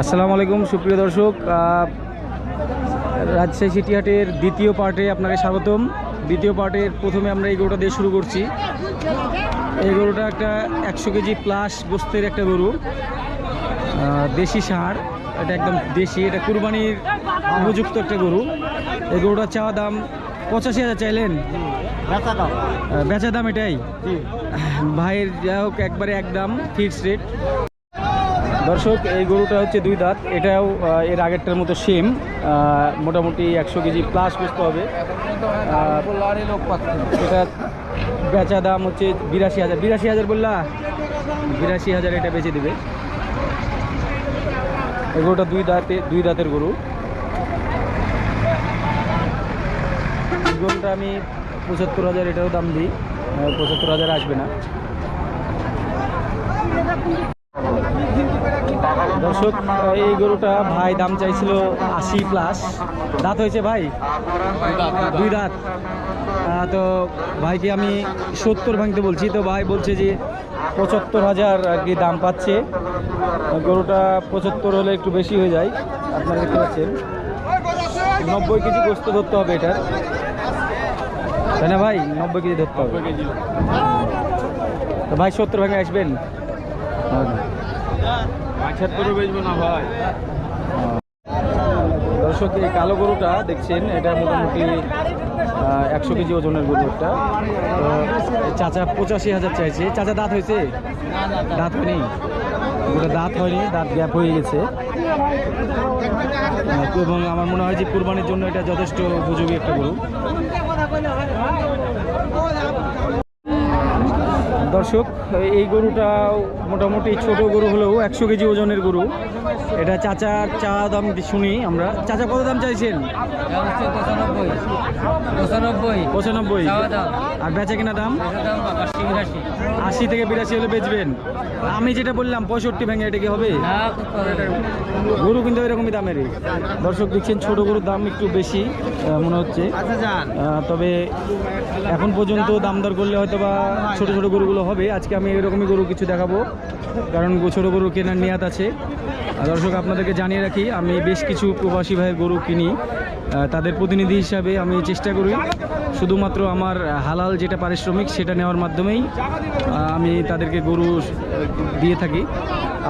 আসসালামু আলাইকুম সুপ্রিয় দর্শক। রাজশাহী সিটিহাটের দ্বিতীয় পার্টে আপনাকে স্বাগতম। দ্বিতীয় পার্টের প্রথমে আমরা এই গরুটা দিয়ে শুরু করছি। এই গরুটা একটা একশো কেজি প্লাস গোস্তের একটা গরু। দেশি সার। এটা একদম দেশি এটা কুরবানির উপযুক্ত একটা গরু। এই গরুটার চাওয়া দাম পঁচাশি হাজার চাইলেন? বেচা দাম। এটাই? ভাইয়ের যা হোক একবারে একদম ফিক্সড রেট দর্শক, এই গরুটা হচ্ছে দুই দাঁত। এটাও এর আগেরটার মতো সেম। মোটামুটি একশো কেজি প্লাস বুঝতে হবে। এটা বেচা দাম হচ্ছে বিরাশি হাজার। বিরাশি হাজার বললা? বিরাশি হাজার এটা বেচে দেবে। এই গরুটা দুই দাঁতে, দুই দাঁতের গরু। গরুটা আমি পঁচাত্তর হাজার এটাও দাম দিই। পঁচাত্তর হাজার আসবে না। দর্শক, এই গরুটা ভাই দাম চাইছিল আশি প্লাস দাঁত হয়েছে ভাই? দুই দাঁত। তো ভাইকে আমি সত্তর ভাঙতে বলছি। তো ভাই বলছে যে পঁচাত্তর হাজার আর কি দাম পাচ্ছে। গরুটা পঁচাত্তর হলে একটু বেশি হয়ে যায়। আপনারা দেখতে পাচ্ছেন। নব্বই কেজি গোস্ত ধরতে হবে এটার। তাই না ভাই? নব্বই কেজি ধরতে হবে। ভাই সত্তর ভাঙে আসবেন? দর্শক, এই কালো গরুটা দেখছেন, এটা মোটামুটি একশো কেজি ওজনের গরু একটা। চাচা পঁচাশি হাজার চাইছে। চাচা, দাঁত হয়েছে? দাঁত হয়নি? গরুটা দাঁত হয়নি, দাঁত গ্যাপ হয়ে গেছে। এবং আমার মনে হয় যে কুরবানির জন্য এটা যথেষ্ট উপযোগী একটা গরু। দর্শক এই গরুটা মোটামুটি ছোট গরু হলেও একশো কেজি ওজনের গরু। এটা চাচার চা দাম শুনি আমরা। চাচা কত দাম চাইছেন? পঁচানব্বই। পঁচানব্বই। আর বেচা কিনা দাম? আশি থেকে বিরাশি হলে বেচবেন। আমি যেটা বললাম পঁয়ষট্টি ভেঙে এটা কি হবে? গরু কিন্তু এরকমই দামেরই। দর্শক দেখছেন ছোট গরুর দাম একটু বেশি মনে হচ্ছে। আচ্ছা তবে এখন পর্যন্ত দাম দর করলে হয়তো বা ছোট ছোট গরুগুলো হবে। আজকে আমি এরকমই গরু কিছু দেখাবো কারণ ছোট গরু কেনার নিয়াত আছে। আর দর্শক আপনাদেরকে জানিয়ে রাখি আমি বেশ কিছু প্রবাসী ভাইয়ের গরু কিনি। তাদের প্রতিনিধি হিসাবে আমি চেষ্টা করি। শুধুমাত্র আমার হালাল যেটা পারিশ্রমিক সেটা নেওয়ার মাধ্যমেই আমি তাদেরকে গরু দিয়ে থাকি।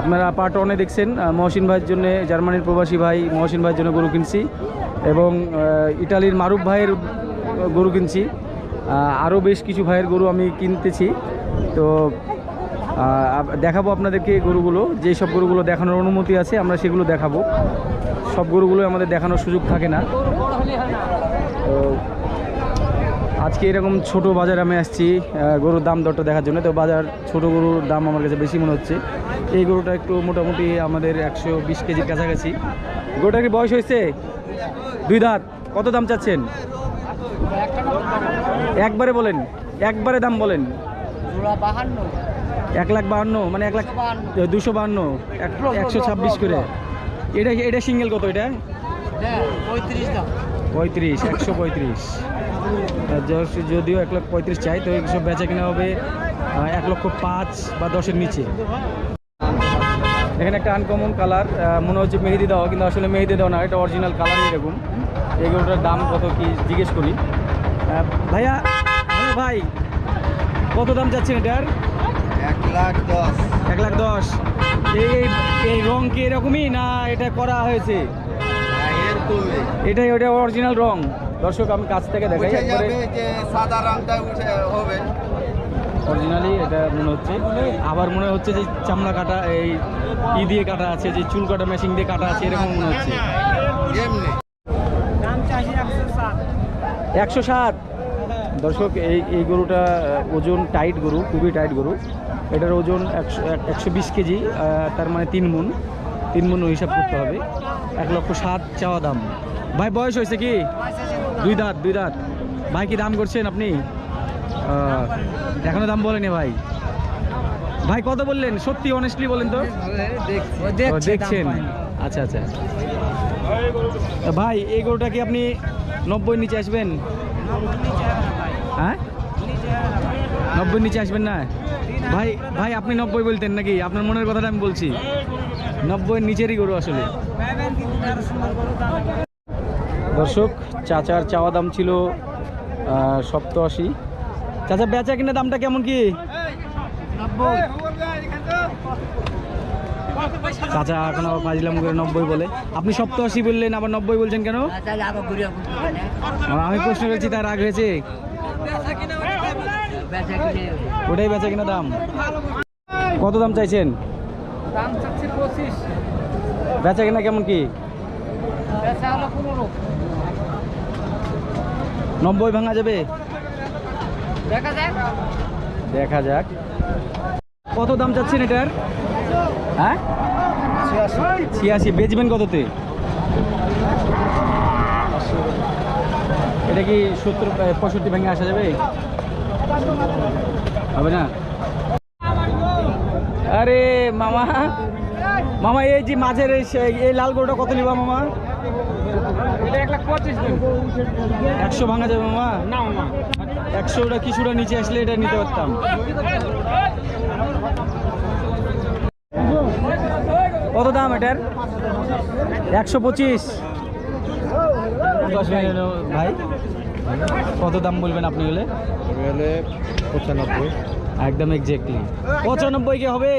আপনারা পার্ট ওয়ানে দেখছেন মহসিন ভাইয়ের জন্য জার্মানির প্রবাসী ভাই মহসিন ভাইয়ের জন্য গরু কিনছি এবং ইটালির মারুফ ভাইয়ের গরু কিনছি। আরও বেশ কিছু ভাইয়ের গরু আমি কিনতেছি। তো দেখাবো আপনাদেরকে গরুগুলো। যেই সব গরুগুলো দেখানোর অনুমতি আছে, আমরা সেগুলো দেখাবো। সব গরুগুলো আমাদের দেখানোর সুযোগ থাকে না। তো আজকে এরকম ছোট বাজার আমি আসছি গরুর দাম দরটা দেখার জন্য। তো বাজার ছোট গরুর দাম আমার কাছে বেশি মনে হচ্ছে। এই গরুটা একটু মোটামুটি আমাদের একশো বিশ কেজির কাছাকাছি। গরুটা কি বয়স হয়েছে? দুই দাঁত। কত দাম চাচ্ছেন? একবারে বলেন। একবারে দাম বলেন। এক লাখ বাহান্ন মানে এক লাখ দুশো বাহান্ন। একশো ছাব্বিশ করে। এটা এটা সিঙ্গেল কত এটা? পঁয়ত্রিশ পঁয়ত্রিশ একশো পঁয়ত্রিশ। যদিও এক লাখ পঁয়ত্রিশ চাই তো এইসব বেচা কিনা হবে এক লক্ষ পাঁচ বা দশের নিচে। এখানে একটা আনকমন কালার মনে হচ্ছে মেহেদি দেওয়া কিন্তু আসলে মেহেদি দেওয়া না এটা অরিজিনাল কালার এরকম এগুলোটার দাম কত কি জিজ্ঞেস করি। ভাইয়া হ্যালো ভাই কত দাম যাচ্ছেন এটার? এক লাখ দশ। এক লাখ দশ। এই এই রং কি এরকমই না এটা করা হয়েছে? এটাই ওটা অরিজিনাল রং। দর্শক আমি কাছ থেকে দেখাই একবারে সাদা রংটা উঠে হবে। অরিজিনালি এটা মনে হচ্ছে। আবার মনে হচ্ছে যে চামড়া কাটা এই ই দিয়ে কাটা আছে যে চুল কাটা মেশিন দিয়ে কাটা আছে এরকম মনে হচ্ছে। একশো সাত। দর্শক এই এই গরুটা ওজন টাইট গরু খুবই টাইট গরু। এটার ওজন একশো এক- একশো বিশ কেজি তার মানে তিন মুন। তিন মুন হিসাব করতে হবে। এক লক্ষ সাত চাওয়া দাম। ভাই, বয়স হয়েছে কি? দুই দাঁত দুই দাঁত। ভাই, কি দাম করছেন আপনি? এখনও দাম বলেনি ভাই। ভাই, কত বললেন? সত্যি অনেস্টলি বলেন তো। দেখছেন। আচ্ছা আচ্ছা। ভাই, এই গরুটা কি আপনি নব্বই নিচে আসবেন? হ্যাঁ? নব্বই নিচে আসবেন না? ভাই ভাই, আপনি নব্বই বলতেন নাকি? আপনার মনের কথাটা আমি বলছি। নব্বই নিচেরই গরু আসলে। দর্শক, চাচার চাওয়া দাম ছিল সপ্তআশি। চাচা, বেচা কিনা দামটা কেমন কি? চাচা, এখন আবার ফাজিলাম করে নব্বই বলে। আপনি সপ্তআশি বললেন, আবার নব্বই বলছেন কেন? আমি প্রশ্ন করেছি, তার রাগ হয়েছে? ওটাই বেচা কিনা দাম। কত দাম চাইছেন? দাম চাচ্ছি পঁচিশ। বেচা কিনা কেমন কি? বেচা হলো পনেরো। নব্বই ভাঙা যাবে? দেখা যাক। দেখা যাক। কত দাম চাচ্ছেন এটার? হ্যাঁ? ছিয়াশি। বেচবেন কততে? এটা কি সত্তর পঁয়ষট্টি ভেঙে আসা যাবে? হবে না? আরে মামা মামা এই যে মাঝের এই লাল গরুটা কত নিবা মামা? একশো ভাঙা যাবে মামা? না না। একশোটা কিছুটা নিচে আসলে এটা নিতে পারতাম। কত দাম এটার? একশো পঁচিশ। ভাই। কত দাম বলবেন আপনি হলে? হলে পঁচানব্বই। একদম এক্স্যাক্টলি পঁচানব্বই কি হবে।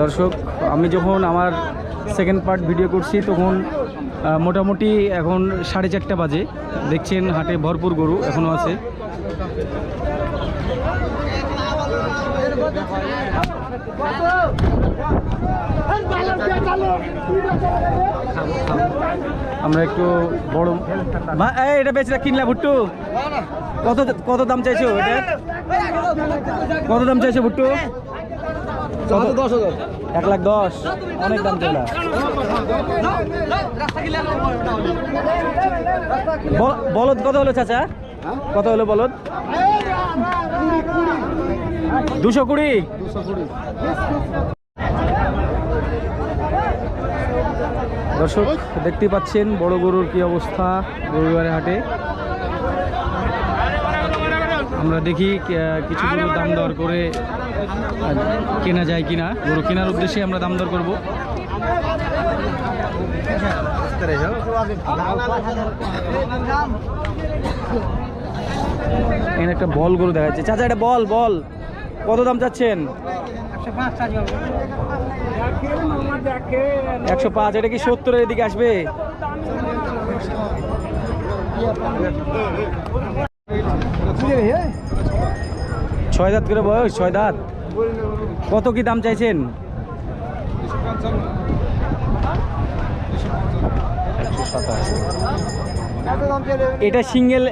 দর্শক, আমি যখন আমার সেকেন্ড পার্ট ভিডিও করছি, তখন মোটামুটি এখন সাড়ে চারটা বাজে। দেখছেন হাটে ভরপুর গরু এখনও আছে। আমরা একটু বড় এটা বেচরা কিনলা ভুট্টু। কত কত দাম চাইছো কত দাম চাইছো ভুট্টু? এক লাখ দশ। অনেক দাম বল- বলদ কত হলো চাচা? কত হলো বলদ? দুশো কুড়ি। দর্শক, দেখতে পাচ্ছেন বড় গরুর কি অবস্থা রবিবারের হাটে। আমরা দেখি কিছু গরু দাম দর করে কেনা যায় কিনা। গরু কেনার উদ্দেশ্যে আমরা দাম দর করব। এখানে একটা বল গরু দেখা যাচ্ছে চাচা, এটা বল বল। কত দাম চাচ্ছেন? একশো পাঁচ, এটা কি সত্তরের দিকে আসবে? ছয় দাঁত করে বয়স, ছয় দাঁত। কত কি দাম চাইছেন? এটা সিঙ্গেল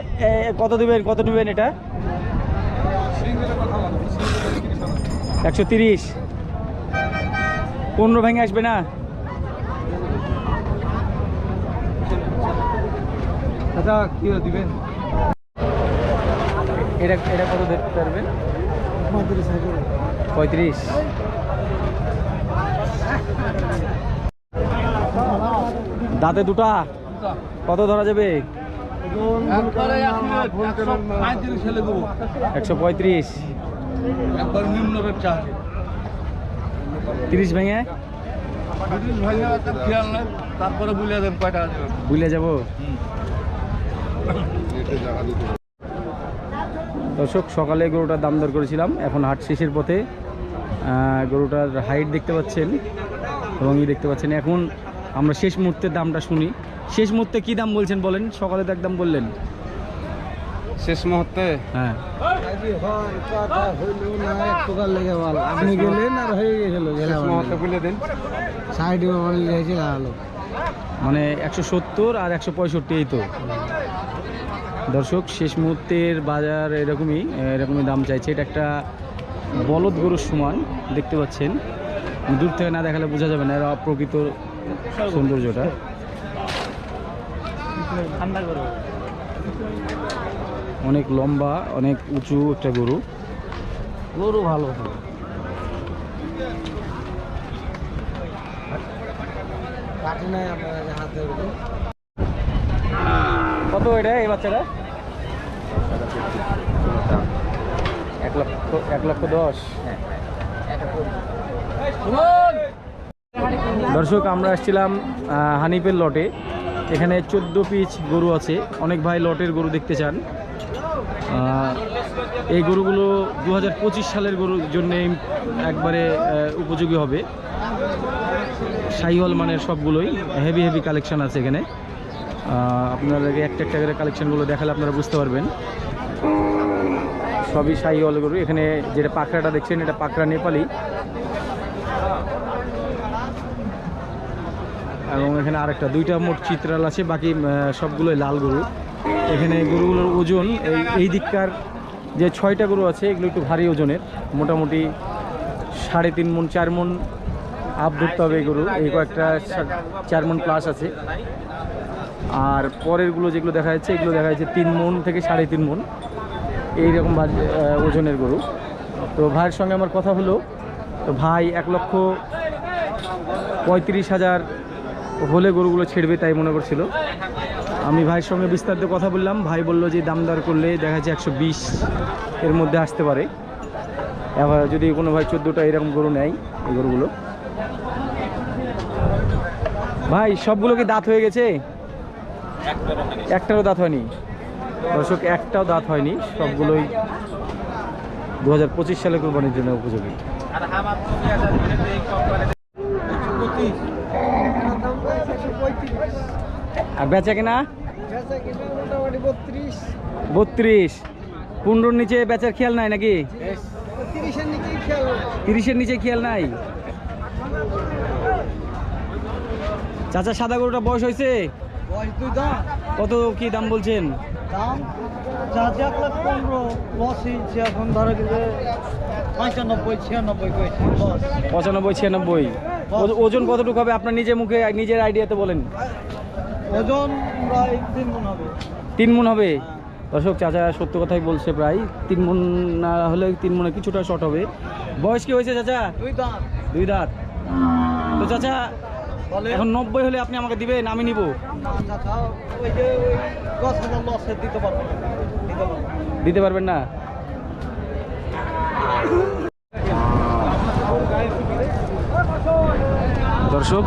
কত দেবেন, কত নেবেন এটা? একশো তিরিশ। পনেরো ভেঙে আসবে না। দাদা কি দিবেন? এটা এটা কত দেখতে পারবেন? পঁয়ত্রিশ। দাঁতে দুটা। কত ধরা যাবে? একশো পঁয়ত্রিশ। একবার নিম্ন ব্যবসা তিরিশ ভেঙে? ভাইয়া একটা খেয়াল নাই তারপরে বুঝলে দেন কয় টাকা দেবেন বুঝলে যাব? দর্শক সকালে গরুটার দাম দর করেছিলাম। এখন হাট শেষের পথে গরুটার হাইট দেখতে পাচ্ছেন এবং ই দেখতে পাচ্ছেন। এখন আমরা শেষ মুহূর্তের দামটা শুনি। শেষ মুহূর্তে কি দাম বলছেন বলেন? সকালে তো একদম বললেন। শেষ মুহূর্তে? হ্যাঁ। আপনি গেলেন আর হয়ে গেছিল সাইড মানে একশো সত্তর আর একশো পঁয়ষট্টি এই তো। দর্শক শেষ মুহূর্তের বাজার এরকমই এরকমই দাম চাইছে। এটা একটা বলদ গরুর সমান দেখতে পাচ্ছেন। দূর থেকে না দেখালে বোঝা যাবে না এর প্রকৃত সৌন্দর্যটা। অনেক লম্বা অনেক উঁচু একটা গরু। গরু ভালো কত এটা এই বাচ্চাটা? এক লক্ষ এক লক্ষ দশ। দর্শক আমরা আসছিলাম আহ, হানিফের লটে। এখানে চোদ্দ পিচ গরু আছে। অনেক ভাই লটের গরু দেখতে চান। এই গরুগুলো দু হাজার পঁচিশ সালের গরুর জন্য একবারে উপযোগী হবে। সাইওয়াল মানের সবগুলোই হেভি হেভি কালেকশান আছে এখানে। আপনারা একটা একটা করে কালেকশানগুলো দেখালে আপনারা বুঝতে পারবেন। সবই সাইওয়াল গরু। এখানে যেটা পাকড়াটা দেখছেন, এটা পাকড়া নেপালি। এবং এখানে আরেকটা, দুইটা মোট চিত্রাল আছে, বাকি সবগুলোই লাল গরু। এখানে গরুগুলোর ওজন, এই এই দিককার যে ছয়টা গরু আছে, এগুলো একটু ভারী ওজনের। মোটামুটি সাড়ে তিন মন, চার মন আপ ধরতে হবে গরু। এই কয়েকটা চার মন প্লাস আছে। আর পরেরগুলো যেগুলো দেখা যাচ্ছে, এগুলো দেখা যাচ্ছে তিন মন থেকে সাড়ে তিন মন। এইরকম ওজনের গরু। তো ভাইয়ের সঙ্গে আমার কথা হলো, তো ভাই এক লক্ষ পঁয়ত্রিশ হাজার হলে গরুগুলো ছেড়বে তাই মনে করছিল। আমি ভাইয়ের সঙ্গে বিস্তারিত কথা বললাম। ভাই বলল যে দামদার করলে দেখা যাচ্ছে একশো বিশ এর মধ্যে আসতে পারে। এবার যদি কোনো ভাই চোদ্দোটা এরকম গরু নেয়, এই গরুগুলো। ভাই, সবগুলো কি দাঁত হয়ে গেছে? একটারও দাঁত হয়নি। দর্শক, একটাও দাঁত হয়নি। সবগুলোই দু হাজার পঁচিশ সালে কোরবানির জন্য উপযোগী। আর বেচা কিনা? বত্রিশ। পনেরোর নিচে বেচার খেয়াল নাই নাকি? তিরিশের নিচে খেয়াল নাই? চাচা সাদা গরুটা বয়স হয়েছে? কত কি দাম বলছেন? পঁচানব্বই ছিয়ানব্বই পঁচানব্বই ছিয়ানব্বই। ওজন কতটুকু হবে? আপনার নিজের মুখে নিজের আইডিয়াতে বলেন। ওজন প্রায় তিন মন হবে। তিন মন হবে? দর্শক চাচা সত্য কথাই বলছে প্রায়। তিন মন না হলে তিন মনে কিছুটা শর্ট হবে। বয়স কি হয়েছে চাচা? দুই দাম দুই দাঁত। তো চাচা এখন নব্বই হলে আপনি আমাকে দিবেন আমি নিব। দিতে দিতে। দিতে পারবেন না? দর্শক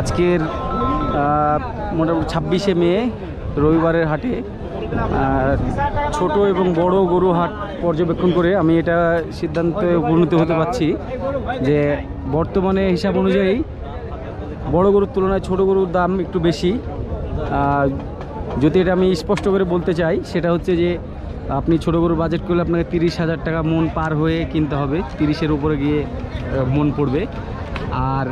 আজকের মোটামুটি ছাব্বিশে মে, রবিবারের হাটে। ছোট এবং বড় গরু হাট পর্যবেক্ষণ করে আমি এটা সিদ্ধান্তে উপনীত হতে পারছি যে বর্তমানে হিসাব অনুযায়ী বড় গরুর তুলনায় ছোট গরুর দাম একটু বেশি। যদি এটা আমি স্পষ্ট করে বলতে চাই, সেটা হচ্ছে যে আপনি ছোট গরুর বাজেট করলে আপনাকে তিরিশ হাজার টাকা মন পার হয়ে কিনতে হবে। তিরিশের উপরে গিয়ে মন পড়বে। আর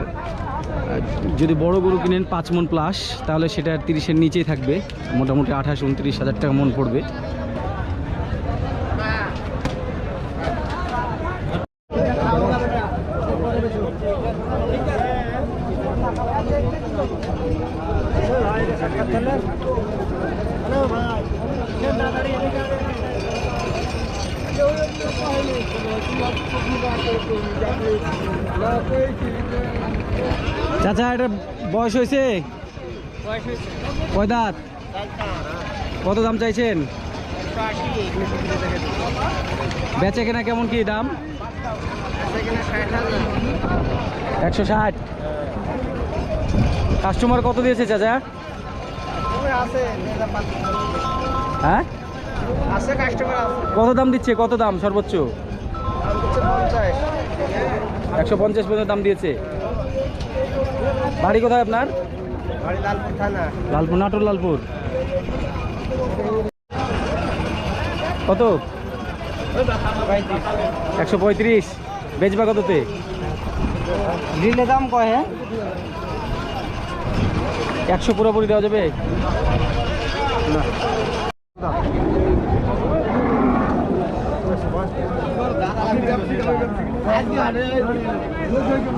যদি বড় গরু কিনেন পাঁচ মন প্লাস তাহলে সেটা তিরিশের নিচেই থাকবে। মোটামুটি আঠাশ, উনত্রিশ হাজার টাকা মন পড়বে। চাচা এটা বয়স হয়েছে? কয় দাঁত? কত দাম চাইছেন? বেচে কেনা কেমন কি দাম? একশো ষাট। কাস্টমার কত দিয়েছে চাচা? হ্যাঁ? কত দাম দিচ্ছে? কত দাম সর্বোচ্চ? একশো পঞ্চাশ পর্যন্ত দাম দিয়েছে। বাড়ি কোথায় আপনার? লালপুর নাটোর লালপুর। কত? একশো পঁয়ত্রিশ। বেচবা কততে? দিলে দাম কয় হ্যাঁ? একশো পুরোপুরি দেওয়া যাবে?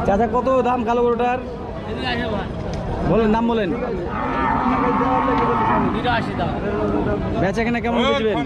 চাচা কত দাম কালো গরুটার? বলেন নাম বলেন। বেচা কেনা কেমন বুঝবেন